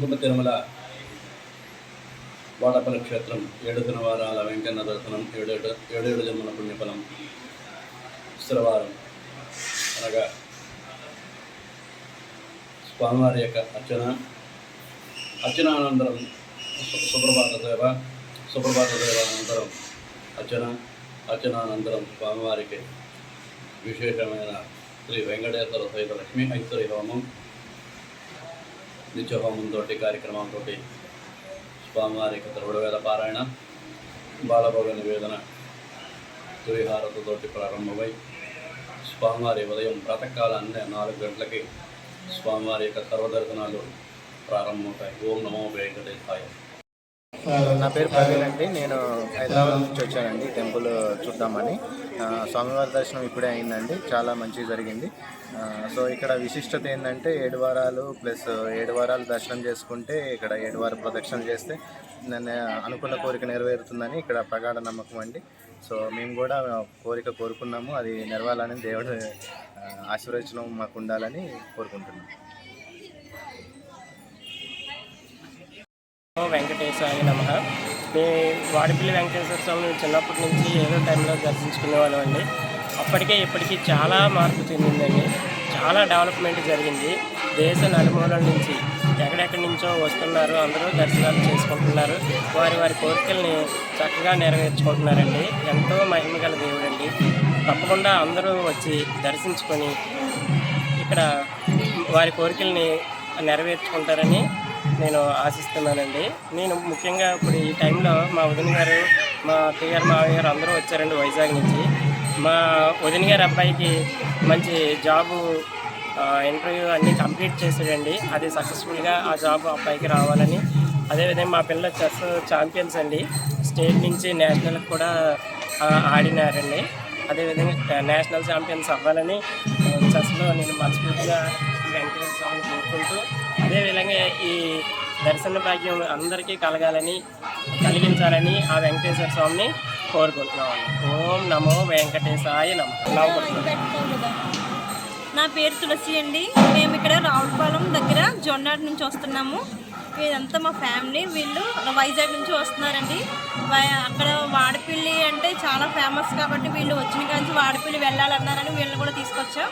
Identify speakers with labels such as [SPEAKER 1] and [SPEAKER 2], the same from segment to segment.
[SPEAKER 1] అనుకుంట తిరుమల వాడపల్లి క్షేత్రం ఏడు దినవారాల వెంకన్న దర్శనం ఏడేడు ఏడేడు జన్మల పుణ్యఫలం శుక్రవారం అనగా స్వామివారి యొక్క అర్చన అర్చనానంతరం అనంతరం సుప్రభాత సేవ సుప్రభాత సేవ అనంతరం అర్చన అర్చనానంతరం స్వామివారికి విశేషమైన శ్రీ వెంకటేశ్వర సహిత లక్ష్మీ ఐశ్వర్య హోమం నిత్యహోమంతో కార్యక్రమంతో స్వామివారికి త్రివిడవేద పారాయణ బాలభోగ నివేదన తురిహారతతోటి ప్రారంభమై స్వామివారి ఉదయం ప్రాతకాలాన్నే నాలుగు గంటలకి స్వామివారి యొక్క సర్వదర్శనాలు ప్రారంభమవుతాయి. ఓం నమో వెంకటేశాయ.
[SPEAKER 2] నా పేరు ప్రవీణ్ అండి. నేను హైదరాబాద్ నుంచి వచ్చానండి. టెంపుల్ చూద్దామని. స్వామివారి దర్శనం ఇప్పుడే అయిందండి. చాలా మంచిగా జరిగింది. సో ఇక్కడ విశిష్టత ఏంటంటే ఏడు వారాలు ప్లస్ ఏడు వారాలు దర్శనం చేసుకుంటే ఇక్కడ ఏడు వార ప్రదక్షిణ చేస్తే నన్ను అనుకున్న కోరిక నెరవేరుతుందని ఇక్కడ ప్రగాఢ నమ్మకం అండి. సో మేము కూడా కోరిక కోరుకున్నాము. అది నెరవాలని దేవుడు ఆశీర్వచనం మాకు ఉండాలని కోరుకుంటున్నాం.
[SPEAKER 3] ఓ వెంకటేశ్వరాయ నమ. మీ వాడిపల్లి వెంకటేశ్వర స్వామిని చిన్నప్పటి నుంచి ఏదో టైంలో దర్శించుకునేవాళ్ళం అండి. అప్పటికే ఇప్పటికీ చాలా మార్పు చెందిందండి. చాలా డెవలప్మెంట్ జరిగింది. దేశ నలుమూలల నుంచి ఎక్కడెక్కడి నుంచో వస్తున్నారు. అందరూ దర్శనాలు చేసుకుంటున్నారు. వారి వారి కోరికల్ని చక్కగా నెరవేర్చుకుంటున్నారండి. ఎంతో మహిమ గల దేవుడండి. తప్పకుండా అందరూ వచ్చి దర్శించుకొని ఇక్కడ వారి కోరికల్ని నెరవేర్చుకుంటారని నేను ఆశిస్తున్నానండి. నేను ముఖ్యంగా ఇప్పుడు ఈ టైంలో మా వదిన గారు మా అత్తయ్య మావయ్య గారు అందరూ వచ్చారండి వైజాగ్ నుంచి. మా వదిన గారి అబ్బాయికి మంచి జాబు ఇంటర్వ్యూ అన్నీ కంప్లీట్ చేశాడండి. అది సక్సెస్ఫుల్గా ఆ జాబ్ అబ్బాయికి రావాలని. అదేవిధంగా మా పిల్లలు చెస్ ఛాంపియన్స్ అండి. స్టేట్ నుంచి నేషనల్కి కూడా ఆడినారండి. అదేవిధంగా నేషనల్ ఛాంపియన్స్ అవ్వాలని ఆ, నేను మనస్ఫూర్తిగా వెంకటేశ్వర స్వామిని కోరుకుంటూ అదేవిధంగా ఈ దర్శన భాగ్యం అందరికీ కలగాలని కలిగించాలని ఆ వెంకటేశ్వర స్వామిని కోరుకుంటున్నామండి. ఓం నమో వెంకటేశాయ నమ.
[SPEAKER 4] నా పేరు తులసి అండి. మేము ఇక్కడ రావులపాలెం దగ్గర జొన్నాడు నుంచి వస్తున్నాము. ఇదంతా మా ఫ్యామిలీ. వీళ్ళు వైజాగ్ నుంచి వస్తున్నారండి. వై- అక్కడ వాడపిల్లి చాలా ఫేమస్ కాబట్టి వీళ్ళు వచ్చిన కానీ వాడపిల్లి వెళ్ళాలన్నారని వీళ్ళని కూడా తీసుకొచ్చాం.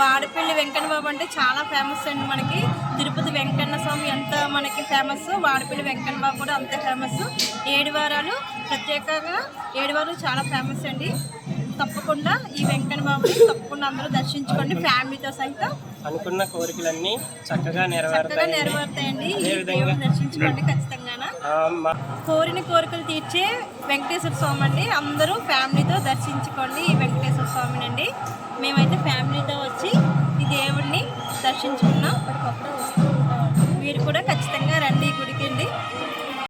[SPEAKER 4] వాడపిల్లి వెంకన్న బాబు అంటే చాలా ఫేమస్ అండి మనకి. తిరుపతి వెంకన్న స్వామి ఎంత మనకి ఫేమస్ వాడపిల్లి వెంకన్న బాబు కూడా అంతే ఫేమస్ ఏడు వారాలు ప్రత్యేకంగా ఏడు వారాలు చాలా ఫేమస్ అండి. తప్పకుండా ఈ వెంకన్న బాబుని తప్పకుండా అందరూ దర్శించుకోండి ఫ్యామిలీతో సహితం.
[SPEAKER 3] అనుకున్న కోరికలన్నీ చక్కగా
[SPEAKER 4] చక్కగా
[SPEAKER 3] నెరవేరుతాయి.
[SPEAKER 4] నెరవేరుతాయండి. ఈ
[SPEAKER 3] అదేవిధంగా-
[SPEAKER 4] దేవుని దర్శించుకోండి ఖచ్చితంగా
[SPEAKER 3] ఆ, మా
[SPEAKER 4] కోరిన కోరికలు తీర్చే వెంకటేశ్వర స్వామి అండి అందరూ ఫ్యామిలీతో దర్శించుకోండి. ఈ వెంకటేశ్వర స్వామిని అండి మేమైతే ఫ్యామిలీతో వచ్చి ఈ దేవుడిని దర్శించుకున్నాం. మీరు కూడా ఖచ్చితంగా రండి ఈ గుడికి అండి